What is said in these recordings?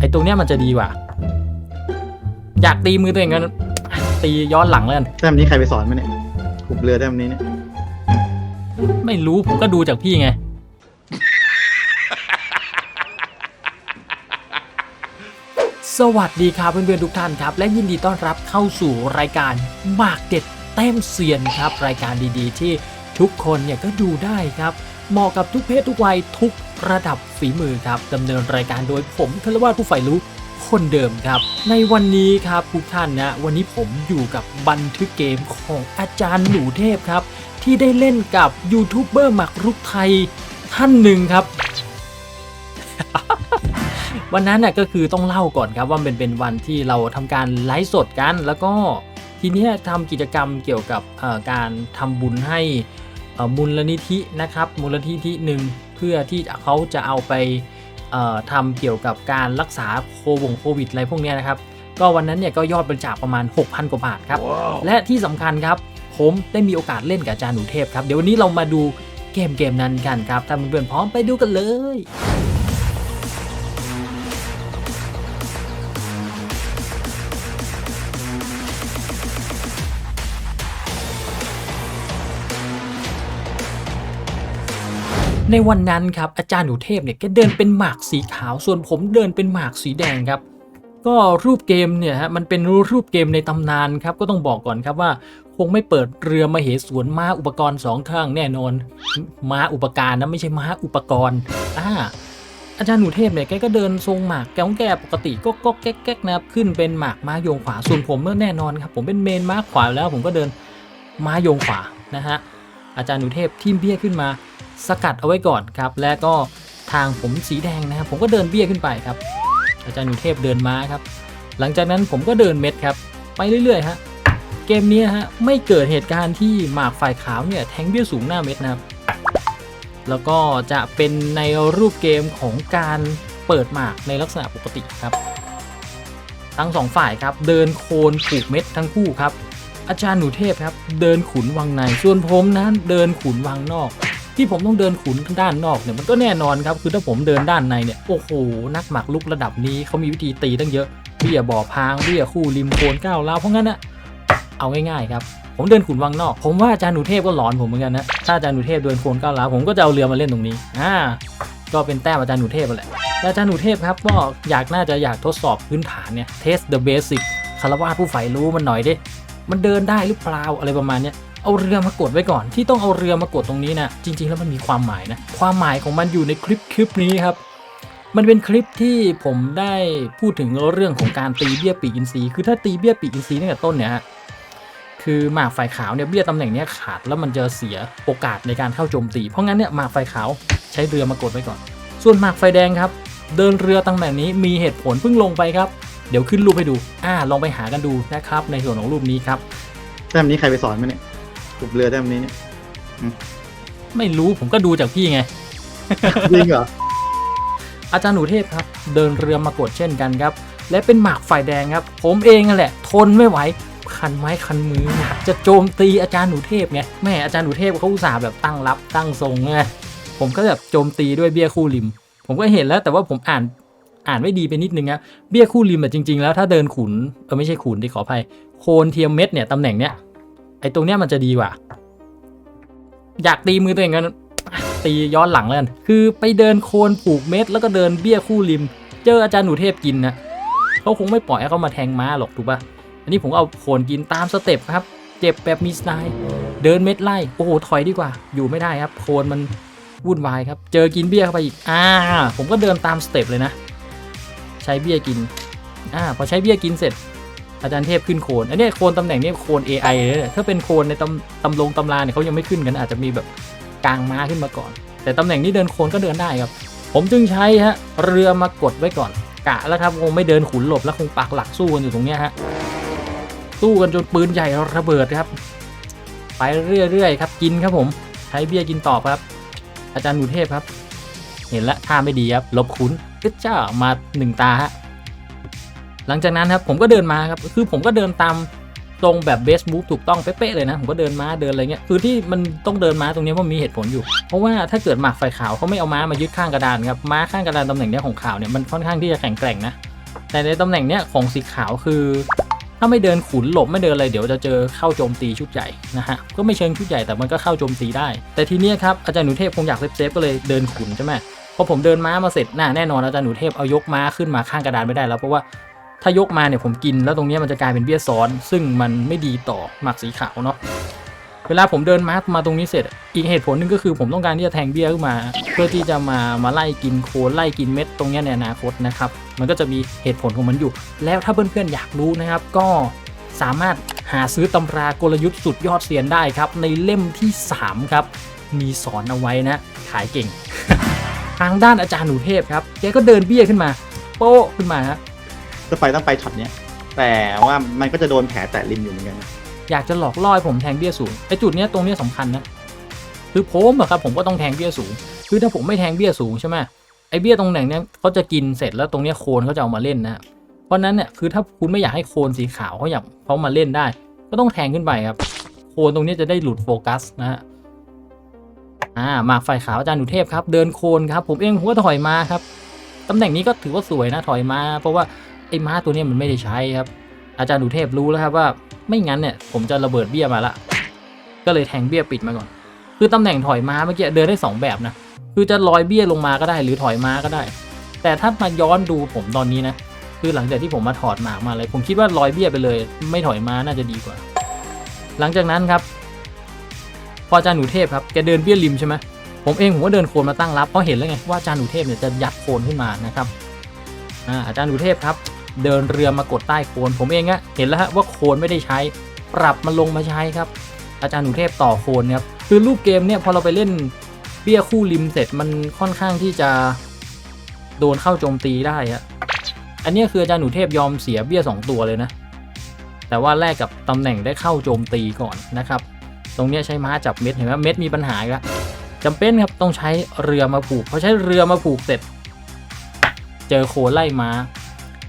ไอ้ตรงเนี้ยมันจะดีกว่า อยากตีมือตัวเองกันตีย้อนหลังแล้วกันแต้มนี้ใครไปสอนมาเนี่ยขุบเรือแต้มนี้เนี่ยไม่รู้ผมก็ดูจากพี่ไง สวัสดีครับเพื่อนๆทุกท่านครับ และยินดีต้อนรับเข้าสู่รายการหมากเด็ดแต้มเซียนครับ รายการดีๆ ที่ทุกคนเนี่ยก็ดูได้ครับ เหมาะกับทุกเพศทุกวัยทุกระดับฝีมือครับดำเนินรายการโดยผมธนวัฒน์ผู้ใฝ่รู้คนเดิมครับ ในวันนี้ครับทุกท่านนะวันนี้ผมอยู่กับบันทึกเกมของอาจารย์หนูเทพครับ ที่ได้เล่นกับยูทูบเบอร์หมักรุกไทยท่านหนึ่งครับ วันนั้นน่ะก็คือต้องเล่าก่อนครับว่าเป็นเป็นวันที่เราทำการไลฟ์สดกัน แล้วก็ทีนี้ทำกิจกรรมเกี่ยวกับการทำบุญให้ มูลนิธินะครับมูลนิธิหนึ่งเพื่อที่เขาจะเอาไปเอ่อทำเกี่ยวกับการรักษาโควงโควิดอะไรพวกเนี้ยนะครับ ก็วันนั้นเนี่ยก็ยอดบริจาคประมาณ 6,000 กว่าบาทครับและที่สำคัญครับ ผมได้มีโอกาสเล่นกับอาจารย์หนูเทพครับ เดี๋ยววันนี้เรามาดูเกมเกมนั้นกันครับ ถ้าเพื่อนๆพร้อมไปดูกันเลย ในวันนั้นครับอาจารย์หนูเทพเนี่ยแกเดินเป็นหมากสีขาว ส่วนผมเดินเป็นหมากสีแดงครับ ก็รูปเกมเนี่ยฮะมันเป็นรูปเกมในตำนานครับก็ต้องบอกก่อนครับว่า คงไม่เปิดเรือมาเหสวนม้าอุปกรณ์สองข้างแน่นอนม้าอุปการนะไม่ใช่ม้าอุปกรณ์อ่าอาจารย์หนูเทพเนี่ยแกก็เดินทรงหมากแก้วแกปกติก็ก็แก๊กแก๊กนะครับขึ้นเป็นหมากม้าโยงขวาส่วนผมเมื่อแน่นอนครับผมเป็นเมนม้าขวาแล้วผมก็เดินม้าโยงขวานะฮะอาจารย์หนูเทพทิมเบี้ยขึ้นมา สกัดเอาไว้ก่อนครับ และก็ทางผมสีแดงนะครับ ผมก็เดินเบี้ยขึ้นไปครับ อาจารย์หนูเทพเดินม้าครับ หลังจากนั้นผมก็เดินเม็ดครับ ไปเรื่อยๆฮะเกมนี้ฮะไม่เกิดเหตุการณ์ที่หมากฝ่ายขาวเนี่ยแทงเบี้ยสูงหน้าเม็ดนะครับแล้วก็จะเป็นในรูปเกมของการเปิดหมากในลักษณะปกติครับ ทั้งสองฝ่ายครับ เดินโคนผูกเม็ดทั้งคู่ครับ อาจารย์หนูเทพครับ เดินขุนวังในส่วนผมนั้นเดินขุนวังนอก ที่ผมต้องเดินขุนด้านนอกเนี่ยมันก็แน่นอนครับคือถ้าผมเดินด้านในเนี่ยโอ้โหนักหมากลุกระดับนี้เขามีวิธีตีตั้งเยอะเบี้ยบ่อพางเบี้ยคู่ริมโคนก้าวราวเพราะงั้นนะเอาง่ายๆครับผมเดินขุนวังนอก ผมว่าอาจารย์หนูเทพก็หลอนผมเหมือนกันนะถ้าอาจารย์หนูเทพเดินโคนก้าวราวผมก็จะเอาเรือมาเล่นตรงนี้อ่าก็เป็นแต้มอาจารย์หนูเทพไปแหละแต่อาจารย์หนูเทพครับก็อยากน่าจะอยากทดสอบพื้นฐานเนี่ย test the basic คารวะผู้ใฝ่รู้มันหน่อยดิมันเดินได้หรือเปล่าอะไรประมาณเนี้ย เอาเรือมากดไว้ก่อน ที่ต้องเอาเรือมากดตรงนี้นะจริง ๆ แล้วมันมีความหมายนะความหมายของมันอยู่ในคลิปคลิปนี้ครับมันเป็นคลิปที่ผมได้พูดถึงเรื่องของการตีเบี้ยปีกอินทรีย์คือถ้าตีเบี้ยปีกอินทรีย์ตั้งแต่ต้นเนี่ยฮะคือหมากฝ่ายขาวเนี่ยเบี้ยตำแหน่งนี้ขาดแล้วมันจะเสียโอกาสในการเข้าโจมตี เพราะงั้นเนี่ยหมากฝ่ายขาวใช้เรือมากดไว้ก่อน ส่วนหมากไฟแดงครับ เดินเรือตำแหน่งนี้มีเหตุผลเพิ่งลงไปครับ เดี๋ยวขึ้นรูปให้ดู อ่าลองไปหากันดูนะครับ ในส่วนของรูปนี้ครับแต้มนี้ใครไปสอนมาเนี่ย ขุบเรือแต้มนี้เนี่ยไม่รู้ผมก็ดูจากพี่ไง จริงเหรอ อาจารย์หนูเทพครับ เดินเรือมากดเช่นกันครับ และเป็นหมากฝ่ายแดงครับ ผมเองนั่นแหละ ทนไม่ไหวคันไม้คันมืออยากจะโจมตีอาจารย์หนูเทพไงแม่อาจารย์หนูเทพเขาอุตส่าห์แบบตั้งรับตั้งทรงไงผมก็แบบโจมตีด้วยเบี้ยคู่ริม ผมก็เห็นแล้วแต่ว่าผมอ่านอ่านไม่ดีไปนิดนึงนะเบี้ยคู่ริมอะจริง ๆ แล้วถ้าเดินขุนเออไม่ใช่ขุนที่ขออภัยโคนเทียมเม็ดเนี่ยตำแหน่งเนี้ย ไอ้ตรงเนี้ยมันจะดีกว่า อยากตีมือตัวเองกันตีย้อนหลังแล้วกันคือไปเดินโคนผูกเม็ดแล้วก็เดินเบี้ยคู่ริม เจออาจารย์หนูเทพกินนะเขาคงไม่ปล่อยให้เขามาแทงม้าหรอกถูกปะอันนี้ผมเอาโคนกินตามสเต็ปครับ เจ็บแบบมีสไตล์เดินเม็ดไล่โอ้โหถอยดีกว่า อยู่ไม่ได้ครับโคนมันวุ่นวายครับ เจอกินเบี้ยเข้าไปอีกอ่า ผมก็เดินตามสเต็ปเลยนะ ใช้เบี้ยกินอ่าพอใช้เบี้ยกินเสร็จ อาจารย์เทพขึ้นโคนอันนี้โคนตำแหน่งนี้โคน AI เลยเนี่ยถ้าเป็นโคนในตำตำลงตำราเนี่ยเขายังไม่ขึ้นกันอาจจะมีแบบกลางม้าขึ้นมาก่อน แต่ตำแหน่งนี้เดินโคนก็เดินได้ครับ ผมจึงใช้ฮะเรือมากดไว้ก่อน กะแล้วครับคงไม่เดินขุนหลบแล้วคงปักหลักสู้กันอยู่ตรงเนี้ยฮะสู้กันจนปืนใหญ่ระเบิดครับ ไปเรื่อยๆครับกินครับผมใช้เบี้ยกินต่อครับ อาจารย์หนูเทพครับ เห็นแล้วท่าไม่ดีครับลบขุนกึดเจ้ามาหนึ่งตาฮะ หลังจากนั้นครับผมก็เดินมาครับคือผมก็เดินตามตรงแบบเบสมูฟถูกต้องเป๊ะๆเลยนะ ผมก็เดินม้าเดินอะไรเงี้ยคือที่มันต้องเดินม้าตรงนี้เพราะมีเหตุผลอยู่ เพราะว่าถ้าเกิดหมากไฟขาวเขาไม่เอาม้ามายึดข้างกระดานครับม้าข้างกระดานตำแหน่งเนี้ยของขาวเนี่ยมันค่อนข้างที่จะแข็งแกร่งนะแต่ในตำแหน่งเนี้ยของสีขาวคือ ถ้าไม่เดินขุนหลบไม่เดินอะไรเดี๋ยวจะเจอเข้าโจมตีชุดใหญ่นะฮะก็ไม่เชิงชุดใหญ่แต่มันก็เข้าโจมตีได้ แต่ทีเนี้ยครับอาจารย์หนูเทพคงอยากเซฟเซฟๆก็เลยเดินขุนใช่ไหมพอผมเดินม้ามาเสร็จน่าแน่นอนอาจารย์หนูเทพเอายกม้าขึ้นมาข้างกระดานไม่ได้แล้วเพราะว่า ถ้ายกมาเนี่ยผมกินแล้วตรงนี้มันจะกลายเป็นเบี้ยซ้อน ซึ่งมันไม่ดีต่อหมากสีขาวเนาะเวลาผมเดินม้ามาตรงนี้เสร็จ อีกเหตุผลหนึงก็คือผมต้องการที่จะแทงเบี้ยขึ้นมา เพื่อที่จะมามาไล่กินโคนไล่กินเม็ดตรงนี้ในอนาคตนะครับมันก็จะมีเหตุผลของมันอยู่ แล้วถ้าเพื่อนๆอยากรู้นะครับก็สามารถหาซื้อตำรากลยุทธ์สุดยอดเซียนได้ครับ ในเล่มที่ 3 ครับ มีสอนเอาไว้นะ ขายเก่ง ทางด้านอาจารย์หนูเทพครับ แกก็เดินเบี้ยขึ้นมา โป๊ะขึ้นมาฮะ จะไปต้องไปช็อตเนี้ยแต่ว่ามันก็จะโดนแผลแตะริมอยู่เหมือนกันนะอยากจะหลอกล่อให้ผมแทงเบี้ยสูงไอ้จุดเนี้ยตรงเนี้ยสำคัญนะคือผมอะครับผมก็ต้องแทงเบี้ยสูง คือถ้าผมไม่แทงเบี้ยสูงใช่ไหมไอ้เบี้ยตรงไหนเนี้ยเขาจะกินเสร็จแล้วตรงเนี้ยโคนเขาจะเอามาเล่นนะเพราะนั้นเนี่ยคือถ้าคุณไม่อยากให้โคนสีขาวเขาอยากเขามาเล่นได้ ก็ต้องแทงขึ้นไปครับ โคนตรงเนี้ยจะได้หลุดโฟกัสนะฮะอ่าหมากไฟขาวอาจารย์หนุเทพครับ เดินโคนครับ ผมเองผมก็ถอยมาครับตำแหน่งนี้ก็ถือว่าสวยนะถอยมา เพราะว่า ไอ้ม้าตัวนี้มันไม่ได้ใช้ครับ อาจารย์หนุเทพรู้แล้วครับว่าไม่งั้นเนี่ยผมจะระเบิดเบี้ยมาละ ก็เลยแทงเบี้ยปิดมาก่อน คือตำแหน่งถอยม้าเมื่อกี้เดินได้สองแบบนะ คือจะลอยเบี้ยลงมาก็ได้หรือถอยม้าก็ได้ แต่ถ้ามาย้อนดูผมตอนนี้นะ คือหลังจากที่ผมมาถอดหมากมาเลยผมคิดว่าลอยเบี้ยไปเลย ไม่ถอยม้าน่าจะดีกว่า หลังจากนั้นครับ พออาจารย์หนูเทพครับแกเดินเบี้ยริมใช่ไหมผมเองผมก็เดินโคนมาตั้งรับเพราะเห็นแล้วไงว่าอาจารย์หนูเทพเนี่ยจะยัดโคนขึ้นมานะครับอาอาจารย์หนูเทพครับ เดินเรือมากดใต้โคนผมเองอะเห็นแล้วฮะว่าโคนไม่ได้ใช้ปรับมันลงมาใช้ครับ อาจารย์หนูเทพต่อโคนครับคือรูปเกมเนี่ยพอเราไปเล่นเบี้ยคู่ริมเสร็จมันค่อนข้างที่จะโดนเข้าโจมตีได้อะอันนี้คืออาจารย์หนูเทพยอมเสียเบี้ยสองตัวเลยนะ แต่ว่าแลกกับตำแหน่งได้เข้าโจมตีก่อนนะครับ ตรงนี้ใช้ม้าจับเม็ดเห็นไหมเม็ดมีปัญหากแล้วจำเป็นครับต้องใช้เรือมาผูกพอใช้เรือมาผูกเสร็จ เจอโคนไล่ม้า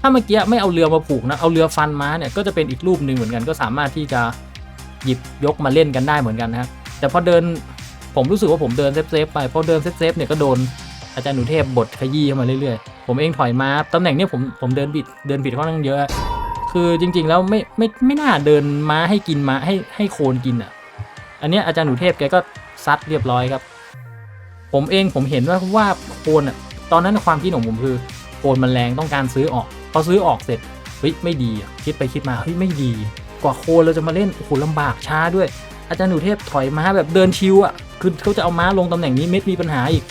ถ้าเมื่อกี้ไม่เอาเรือมาผูกนะ เอาเรือฟันม้าเนี่ยก็จะเป็นอีกรูปหนึ่งเหมือนกัน ก็สามารถที่จะหยิบยกมาเล่นกันได้เหมือนกันนะครับแต่พอเดินผมรู้สึกว่าผมเดินเซฟๆไปพอเดินเซฟๆเนี่ยก็โดนอาจารย์หนูเทพบทขยี้เข้ามาเรื่อยๆ ผมเองถอยมาตำแหน่งเนี้ยผมผมเดินบิดเดินบิดค่อนข้างเยอะ คือจริงๆแล้วไม่ไม่ไม่น่าเดินม้าให้กินม้าให้ให้โคนกินอะ อันเนี้ยอาจารย์หนูเทพแกก็ซัดเรียบร้อยครับ ผมเองผมเห็นว่าว่าโคนอะตอนนั้นความคิดของผมคือโคนมันแรงต้องการซื้อออก พอซื้อออกเสร็จเฮ้ยไม่ดีคิดไปคิดมาเฮ้ยไม่ดี กว่าโคเราจะมาเล่นโอ้โหลำบากช้าด้วย อาจารย์หนูเทพถอยม้าแบบเดินชิวอะคือเขาจะเอาม้าลงตำแหน่งนี้เม็ดมีปัญหาอีก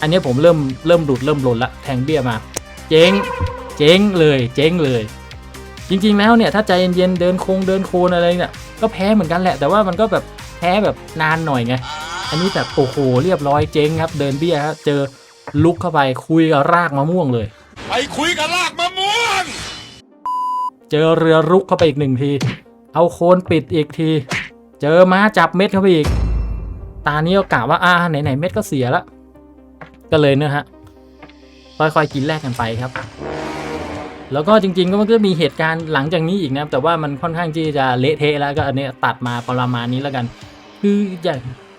อันนี้ผมเริ่มเริ่มดุดเริ่มหล่นละแทงเบี้ยมา เจ๊งเจ๊งเลยเจ๊งเลย จริง ๆ แล้วเนี่ยถ้าใจเย็นๆเดินโคงเดินโคนอะไรเนี่ยก็แพ้เหมือนกันแหละ แต่ว่ามันก็แบบแพ้แบบนานหน่อยไงอันนี้แบบโอ้โหเรียบร้อยเจ๊งครับ เดินเบี้ยครับเจอลุกเข้าไปคุยกับรากมะม่วงเลย คุยกับลากมะม่วง เจอเรือรุกเข้าไปอีกหนึ่งที เอาโคนปิดอีกที เจอม้าจับเม็ดเข้าไปอีก ตานี้ก็กะว่าอ่าไหนๆเม็ดก็เสียละ ก็เลยเนี่ยฮะ ค่อยๆกินแลกกันไปครับ แล้วก็จริงๆก็มันก็มีเหตุการณ์หลังจากนี้อีกนะครับ แต่ว่ามันค่อนข้างที่จะเละเทะแล้วก็อันเนี้ยตัดมาประมาณนี้แล้วกัน คืออยาก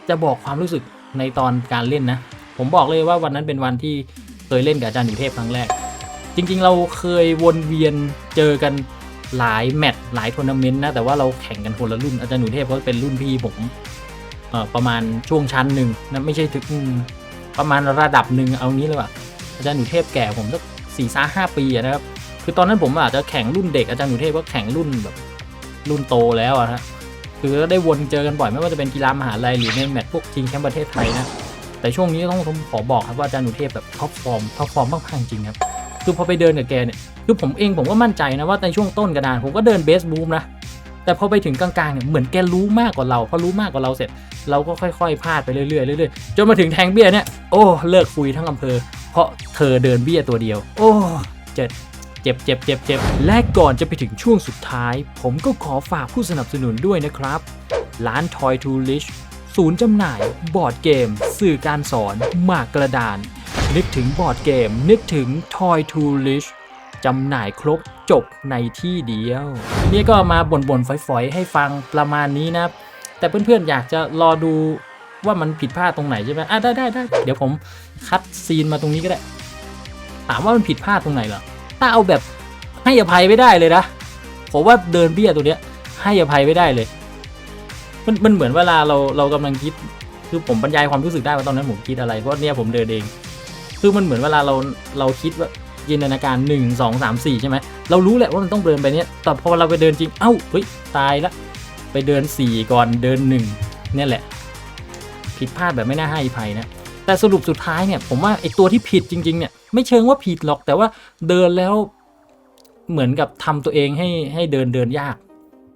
จะบอกความรู้สึกในตอนการเล่นนะ ผมบอกเลยว่าวันนั้นเป็นวันที่เคยเล่นกับอาจารย์อยู่เทพครั้งแรก จริงๆ เราเคยวนเวียนเจอกันหลายแมตช์หลายทัวร์นาเมนต์นะ แต่ว่าเราแข่งกันคนละรุ่น อาจารย์หนูเทพก็เป็นรุ่นพี่ผมประมาณช่วงชั้นหนึ่งนะไม่ใช่ถึงประมาณระดับหนึ่งเอางี้เลยว่ะอาจารย์หนูเทพแก่ผมสักสี่สาห้าปีนะครับคือตอนนั้นผมอาจจะแข่งรุ่นเด็กอาจารย์หนูเทพก็แข่งรุ่นแบบรุ่นโตแล้วอะฮะคือก็ได้วนเจอกันบ่อยไม่ว่าจะเป็นกีฬามหาลัยหรือในแมตช์พวกชิงแชมป์ประเทศไทยนะแต่ช่วงนี้ต้องผมขอบอกครับว่าอาจารย์หนูเทพแบบท็อปฟอร์มท็อปฟอร์มมากๆจริงครับ คือพอไปเดินกับแกเนี่ยคือผมเองผมก็มั่นใจนะว่าในช่วงต้นกระดานผมก็เดินเบสบูมนะแต่พอไปถึงกลางๆเนี่ยเหมือนแกรู้มากกว่าเราพอรู้มากกว่าเราเสร็จ เราก็ค่อยๆพลาดไปเรื่อยๆเรื่อยๆจนมาถึงแทงเบี้ยเนี่ยโอ้เลิกคุยทั้งอำเภอ เพราะเธอเดินเบี้ยตัวเดียว โอ้เจ็บเจ็บเจ็บเจ็บเจ็บและก่อนจะไปถึงช่วงสุดท้าย ผมก็ขอฝากผู้สนับสนุนด้วยนะครับ ร้าน Toy to Lish ศูนย์จำหน่าย บอร์ดเกม สื่อการสอน หมากกระดาน นึกถึงบอร์ดเกม นึกถึง Toy to Lish จำหน่ายครบจบในที่เดียว นี่ก็มาบ่นๆฝอยๆ ให้ฟังประมาณนี้นะแต่เพื่อนๆอยากจะรอดูว่ามันผิดพลาดตรงไหนใช่ไหมอะได้ได้ได้เดี๋ยวผมคัดซีนมาตรงนี้ก็ได้ ถามว่ามันผิดพลาดตรงไหนเหรอถ้าเอาแบบให้อภัยไม่ได้เลยนะผมว่าเดินเบี้ยตัวเนี้ย ให้อภัยไม่ได้เลย มันมันเหมือนเวลาเราเรากำลังคิดคือผมบรรยายความรู้สึกได้ว่าตอนนั้นผมคิดอะไรเพราะเนี่ยผมเดินเอง คือมันเหมือนเวลาเราเราคิดว่าจินตนาการหนึ่งสองสามสี่ใช่ไหม เรารู้แหละว่ามันต้องเดินไปเนี้ย แต่พอเราไปเดินจริง เอ้า เฮ้ย ตายละ ไปเดินสี่ก่อน เดินหนึ่งเนี่ยแหละ ผิดพลาดแบบไม่น่าให้อภัยนะ แต่สรุปสุดท้ายเนี่ย ผมว่าไอตัวที่ผิดจริง ๆ เนี่ย ไม่เชิงว่าผิดหรอก แต่ว่าเดินแล้วเหมือนกับทำตัวเองให้ให้เดินเดินยาก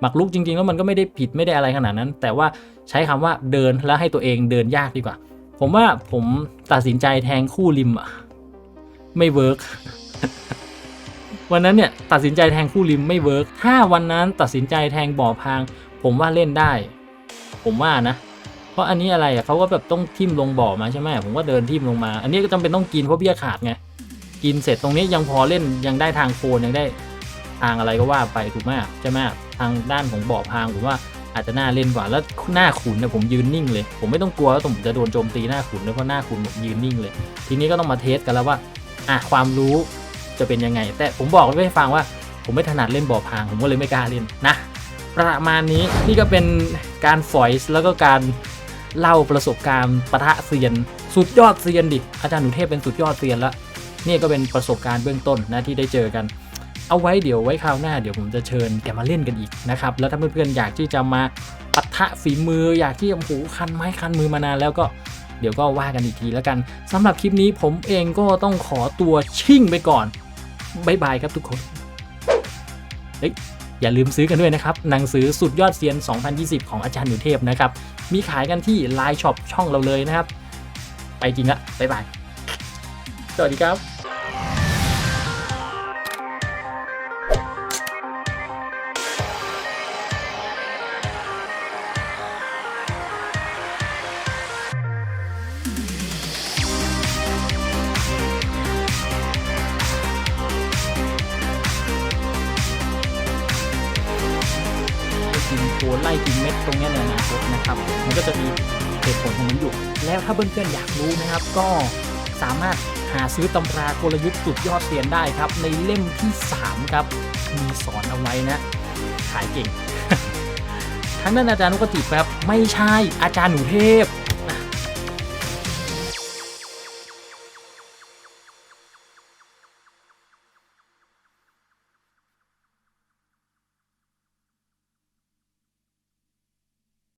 หมักลุกจริง ๆ แล้วมันก็ไม่ได้ผิดไม่ได้อะไรขนาดนั้น แต่ว่าใช้คำว่าเดินแล้วให้ตัวเองเดินยากดีกว่า ผมว่าผมตัดสินใจแทงคู่ริมอะไม่เวิร์กวันนั้นเนี่ยตัดสินใจแทงคู่ริมไม่เวิร์กถ้าวันนั้นตัดสินใจแทงบ่อพาง ผมว่าเล่นได้ ผมว่านะ เพราะอันนี้อะไรอะเขาก็แบบต้องทิ่มลงบ่อมาใช่ไหมผมก็เดินทิ่มลงมา อันนี้ก็จำเป็นต้องกินเพราะเบี้ยขาดไงกินเสร็จตรงนี้ยังพอเล่นยังได้ทางโคนยังได้ทางอะไรก็ว่าไปถูกไหมใช่ไหมทางด้านของบ่อพางผมว่า อาจจะน่าเล่นกว่าแล้วหน้าขุนเนี่ยผมยืนนิ่งเลย ผมไม่ต้องกลัวว่าผมจะโดนโจมตีหน้าขุนเลยเพราะหน้าขุนผมยืนนิ่งเลย ทีนี้ก็ต้องมาเทสกันแล้วว่าอะความรู้จะเป็นยังไง แต่ผมบอกไว้ให้ฟังว่า ผมไม่ถนัดเล่นบ่อพาง ผมก็เลยไม่กล้าเล่นนะ ประมาณนี้นี่ก็เป็นการฟอยแล้วก็การเล่าประสบการณ์ปะทะเซียน สุดยอดเซียนดิอาจารย์หนุเทพเป็นสุดยอดเซียนแล้วนี่ก็เป็นประสบการณ์เบื้องต้นนะที่ได้เจอกัน เอาไว้เดี๋ยวไว้คราวหน้าเดี๋ยวผมจะเชิญแกมาเล่นกันอีกนะครับ แล้วถ้าเพื่อนๆอยากที่จะมาปะทะฝีมือ อยากที่โอ้โหคันไม้คันมือมานานแล้วก็เดี๋ยวก็ว่ากันอีกทีแล้วกันสำหรับคลิปนี้ผมเองก็ต้องขอตัวชิ่งไปก่อนบายบายครับทุกคนเฮ้ยอย่าลืมซื้อกันด้วยนะครับ หนังสือสุดยอดเซียน 2020 ของอาจารย์หนุเทพนะครับ มีขายกันที่ Line Shop ช่องเราเลยนะครับ ไปจริงละบ๊ายบาย สวัสดีครับ รงนี้ในอนาคตนะครับ มันก็จะมีเหตุผลของมันอยู่ แล้วถ้าเพื่อนๆอยากรู้นะครับ ก็สามารถหาซื้อตำรากลยุทธ์สุดยอดเซียนได้ครับ ในเล่มที่ 3 ครับ มีสอนเอาไว้นะ ขายเก่ง ทั้งนั้นอาจารย์นุกติครับ ไม่ใช่อาจารย์หนูเทพ